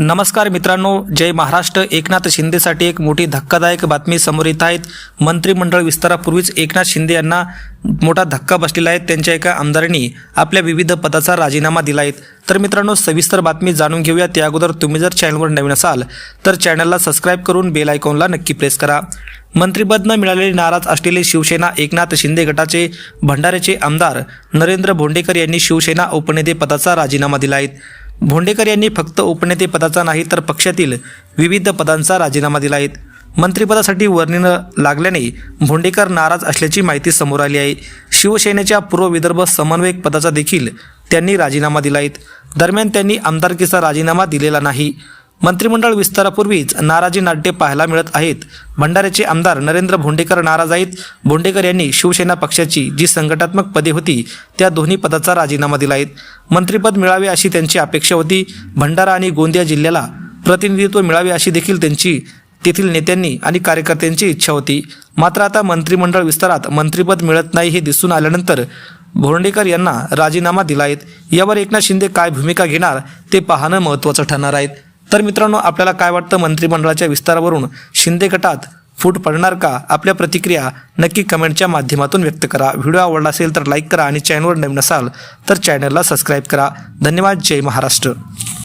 नमस्कार मित्रांनो जय महाराष्ट्र. एकनाथ शिंदेसाठी एक मोठी धक्कादायक बातमी समोर येत आहेत. मंत्रिमंडळ विस्तारापूर्वीच एकनाथ शिंदे यांना मोठा धक्का बसलेला आहे. त्यांच्या एका आमदारांनी आपल्या विविध पदाचा राजीनामा दिला आहे. तर मित्रांनो सविस्तर बातमी जाणून घेऊया. त्या अगोदर तुम्ही जर चॅनलवर नवीन असाल तर चॅनलला सबस्क्राईब करून बेल आयकॉनला नक्की प्रेस करा. मंत्रिपद न मिळालेले नाराज असलेले शिवसेना एकनाथ शिंदे गटाचे भंडाऱ्याचे आमदार नरेंद्र भोंडेकर यांनी शिवसेना उपनेते पदाचा राजीनामा दिला आहे. भोंडेकर यांनी फक्त उपनेते पदाचा नाही तर पक्षातील विविध पदांचा राजीनामा दिला आहे. मंत्रिपदासाठी वर्णी लागल्याने भोंडेकर नाराज असल्याची माहिती समोर आली आहे. शिवसेनेच्या पूर्व विदर्भ समन्वयक पदाचा देखील त्यांनी राजीनामा दिला आहे. दरम्यान त्यांनी आमदारकीचा राजीनामा दिलेला नाही. मंत्रिमंडळ विस्तारापूर्वीच नाराजी नाट्य पाहायला मिळत आहेत. भंडाऱ्याचे आमदार नरेंद्र भोंडेकर नाराज आहेत. भोंडेकर यांनी शिवसेना पक्षाची जी संघटात्मक पदे होती त्या दोन्ही पदाचा राजीनामा दिला आहे. मंत्रिपद मिळावे अशी त्यांची अपेक्षा होती. भंडारा आणि गोंदिया जिल्ह्याला प्रतिनिधित्व मिळावे अशी देखील त्यांची तेथील नेत्यांनी आणि कार्यकर्त्यांची इच्छा होती. मात्र आता मंत्रिमंडळ विस्तारात मंत्रिपद मिळत नाही हे दिसून आल्यानंतर भोंडेकर यांना राजीनामा दिला आहे. यावर एकनाथ शिंदे काय भूमिका घेणार ते पाहणं महत्त्वाचं ठरणार आहेत. तर मित्रांनो आपल्याला काय वाटतं मंत्रिमंडळाच्या विस्तारावरून? शिंदे गटात फूट पडणार का? आपल्या प्रतिक्रिया नक्की कमेंटच्या माध्यमातून व्यक्त करा. व्हिडिओ आवडला असेल तर लाईक करा आणि चॅनलवर नवीन असाल तर चॅनलला सबस्क्राईब करा. धन्यवाद. जय महाराष्ट्र.